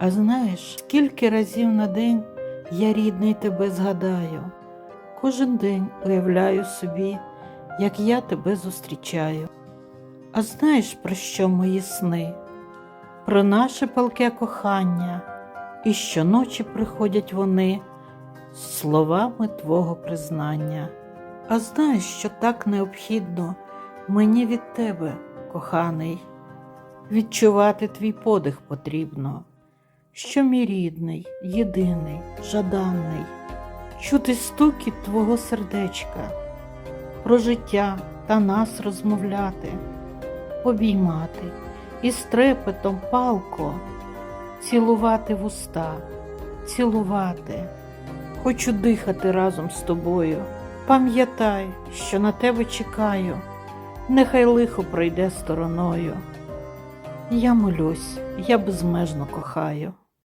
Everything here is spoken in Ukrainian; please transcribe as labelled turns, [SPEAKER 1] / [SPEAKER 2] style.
[SPEAKER 1] А знаєш, скільки разів на день я рідний тебе згадаю. Кожен день уявляю собі, як я тебе зустрічаю. А знаєш, про що мої сни? Про наше палке кохання, і щоночі приходять вони з словами твого признання. А знаєш, що так необхідно мені від тебе, коханий, відчувати твій подих потрібно, що мій рідний, єдиний, жаданий, чути стукіт твого сердечка, про життя та нас розмовляти, обіймати і з трепетом палко цілувати вуста, цілувати. Хочу дихати разом з тобою. Пам'ятай, що на тебе чекаю, нехай лихо пройде стороною. Я молюсь, я безмежно кохаю.